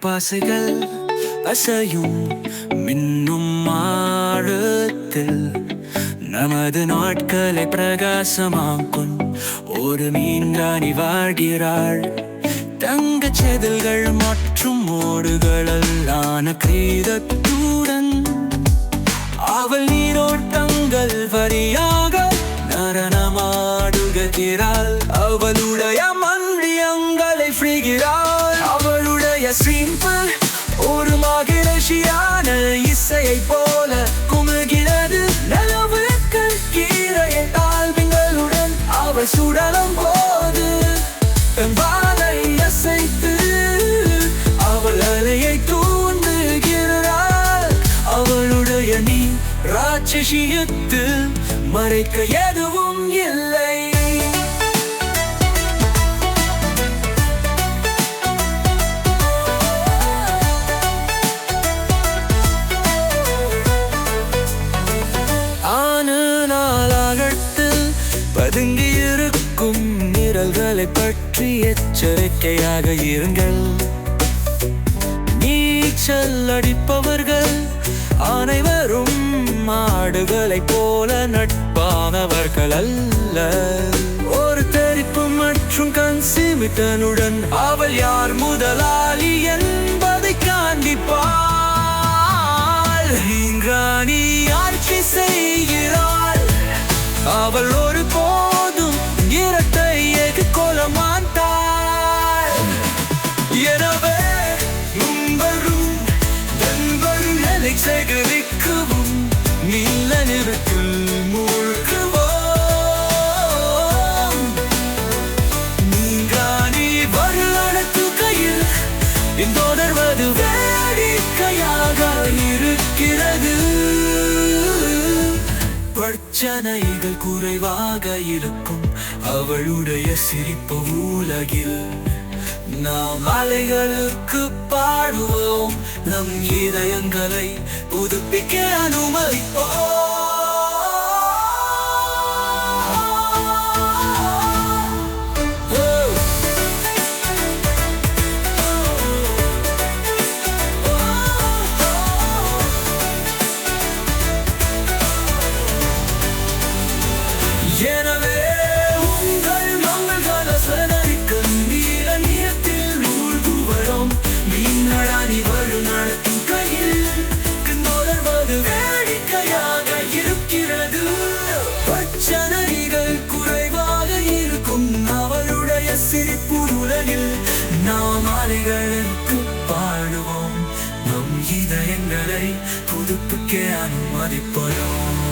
ஆசைகள் அசையும் மின்னும் ஆழத்தில் நமது நாட்களை பிரகாசமாக்கும். ஒரு மீன்ராணி வாழ்கிறாள். தங்க செதில்கள் மற்றும் ஓடுகளல்லான கிரீதத்துடன் அவள் நீரோட்டங்கள் வரியாக நடனமாடுகிறாள் அவளுடைய சிம்பிள் ஒரு மகிழ்ச்சியான இசையை போல குமுகிறது நிலவுக்கள் கீரையை தாழ்விங்களுடன் அவள் சுடலும் போது. தன் வாளை அசைத்து அவள் அலையை தூண்டுகிறாள். அவளுடைய நீ ராட்சசியத்தில் மறைக்க எதுவும் இல்லை. உங்களை பற்றி எச்சரிக்கையாக இருங்கள். நீச்சல் அடிப்பவர்கள் அனைவரும் மாடுகளைப் போல நட்பானவர்கள் அல்ல. ஒரு தெரிப்பு மற்றும் கன்சிமிட்டனுடன் அவள் யார் முதலாளி என்பதை காண்பிப்பாள். ராணி ஆட்சி செய்கிறாள். அவள் சேகரிக்கவும் நீல நிறத்தில் மூழ்குவோம் நீங்கானி வருடத்து கையில் தொடர்வது வேடிக்கையாக இருக்கிறது பிரச்சனைகள் குறைவாக இருக்கும் அவளுடைய சிரிப்பு உலகில் நாம் அலைகளுக்கு பாடுவோம். நம் இதயங்களை புதுப்பிக்க அனுமதிப்போம். நாம் அலைகளுக்கு பாடுவோம். நம் இதயங்களை புதுப்பிக்க அனுமதிப்பதோம்